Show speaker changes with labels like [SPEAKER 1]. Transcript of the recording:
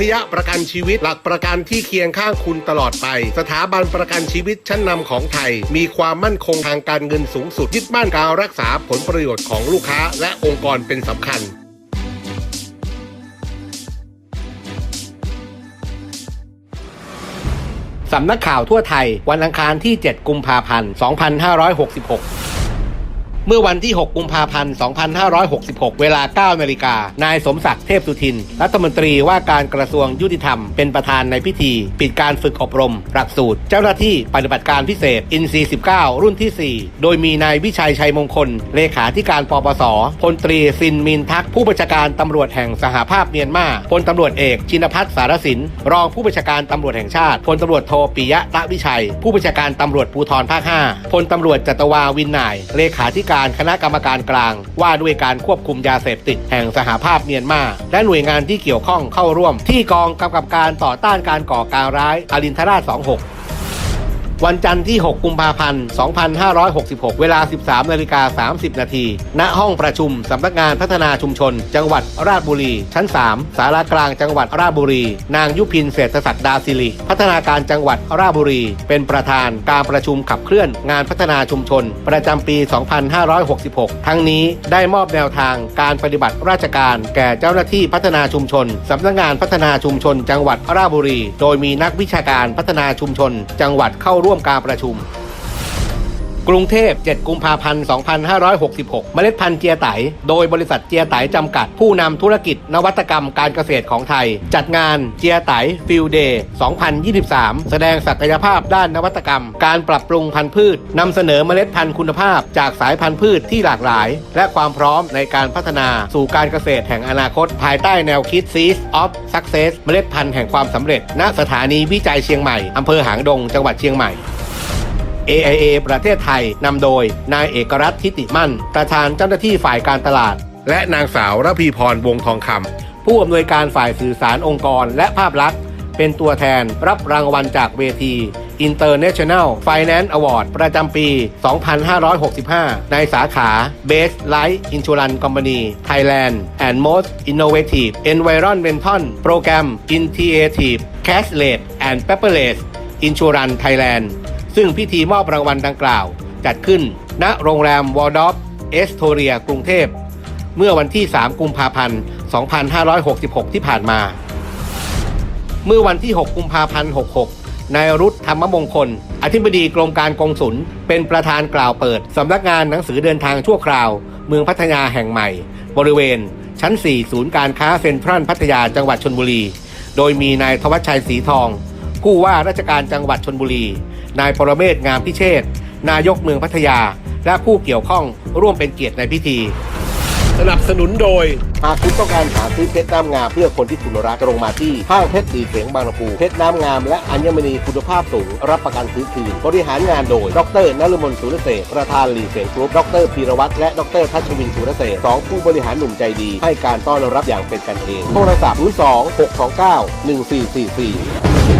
[SPEAKER 1] พยประกันชีวิตหลักประกันที่เคียงข้างคุณตลอดไป สถาบันประกันชีวิตชั้นนำของไทย มีความมั่นคงทางการเงินสูงสุดยึดมั่นการรักษาผลประโยชน์ของลูกค้า และองค์กรเป็นสำคัญสำนักข่าวทั่วไทย วันอังคารที่ 7 กุมภาพันธ์ 2566 เมื่อวันที่ 6 กุมภาพันธ์ 2566 เวลา 9 นาฬิกา นายสมศักดิ์เทพสุทิน รัฐมนตรีว่าการกระทรวงยุติธรรม เป็นประธานในพิธี ปิดการฝึกอบรม หลักสูตร เจ้าหน้าที่ปฏิบัติการพิเศษ อินซี 19 รุ่นที่ 4 โดยมีนายวิชัยชัยมงคล เลขาธิการปปส พลตรีซินมินทัก ผู้บัญชาการตำรวจแห่งสหภาพเมียนมา พลตำรวจเอกชินพัฒน์สารสิน รองผู้บัญชาการตำรวจแห่งชาติ พลตำรวจโทปิยะตะวิชัย ผู้บัญชาการตำรวจภูธรภาค 5 พลตำรวจจตวาวินนาย เลขาธิการคณะกรรมการกลาง ว่าด้วยการควบคุมยาเสพติดแห่งสหภาพเมียนมาและหน่วยงานที่เกี่ยวข้องเข้าร่วม ที่กองกำกับการต่อต้านการก่อการร้ายอรินทราช 26 วันจันทร์ที่ 6 กุมภาพันธ์ 2566 เวลา 13นาฬิกา30 นาที ณ ห้องประชุมสำนักงานพัฒนาชุมชน จังหวัดราชบุรี ชั้น 3 สารากลางจังหวัดราชบุรี นางยุพินเศรษฐศักดาสิริ พัฒนาการจังหวัดราชบุรี เป็นประธานการประชุมขับเคลื่อนงานพัฒนาชุมชน ประจำปี 2566 ทั้งนี้ได้มอบแนวทางการปฏิบัติราชการแก่เจ้าหน้าที่พัฒนาชุมชนสำนักงานพัฒนาชุมชน จังหวัดราชบุรี โดยมีนักวิชาการพัฒนาชุมชน จังหวัดเข้าร่วมร่วมการประชุม กรุงเทพ 7 กุมภาพันธ์ 2566 เมล็ดพันธุ์เจียไต โดยบริษัทเจียไตจำกัด ผู้นำธุรกิจนวัตกรรมการเกษตรของไทย จัดงานเจียไตฟิลเดย์ 2023 แสดงศักยภาพด้านนวัตกรรม การปรับปรุงพันธุ์พืชนำเสนอเมล็ดพันธุ์คุณภาพ จากสายพันธุ์พืชที่หลากหลาย และความพร้อมในการพัฒนาสู่การเกษตรแห่งอนาคต ภายใต้แนวคิด Seeds of Success เมล็ดพันธุ์แห่งความสำเร็จ ณ สถานีวิจัยเชียงใหม่อำเภอหางดง จังหวัดเชียงใหม่ AIA ประเทศไทยนำโดยนายเอกรัตน์ทิติมั่น ประธานเจ้าหน้าที่ฝ่ายการตลาด และนางสาวระพีพรวงทองคำผู้อำนวยการฝ่ายสื่อสารองค์กรและภาพลักษณ์ เป็นตัวแทนรับรางวัลจากเวที International Finance Award ประจำปี 2565 ในสาขา Best Life Insurance Company Thailand and Most Innovative Environmental Program Initiative Cashless and Paperless Insurance Thailand ซึ่งพิธีมอบรางวัลดังกล่าว จัดขึ้น ณโรงแรมวอลดอฟเอสโทเรีย กรุงเทพ เมื่อวันที่ 3 กุมภาพันธ์ 2566 ที่ผ่านมา เมื่อวันที่ 6 กุมภาพันธ์ 66 นายรุธธรรมมงคล อธิบดีกรมการกงสุล เป็นประธานกล่าวเปิดสำนักงานหนังสือเดินทางชั่วคราว เมืองพัทยาแห่งใหม่ บริเวณ ชั้น 4 ศูนย์การค้าเซ็นทรัลพัทยาจังหวัดชนบุรี โดยมีนายทวัชชัยศรีทอง ผู้ว่าราชการจังหวัดชนบุรี นายปรเมศงามพิเชษฐ์นายกเมืองพัทยา และผู้เกี่ยวข้องร่วมเป็นเกียรติในพิธีสนับสนุนโดย หากคุณต้องการหาซื้อเพชรน้ำงามเพื่อคนที่คุณรักตรงมาที่ห้างเพชรดีเสียงบางลำพูเพชรน้ำงามและอัญมณีคุณภาพสูง รับประกันซื้อคืนบริหารงานโดย ดรนฤมลสุรเสษประธานหลีเสียงกรุ๊ปดรพีรวัตรและดรทัชวินสุรเสษสองผู้บริหารหนุ่มใจดี ให้การต้อนรับอย่างเป็นกันเอง โทรศัพท์02 629 1444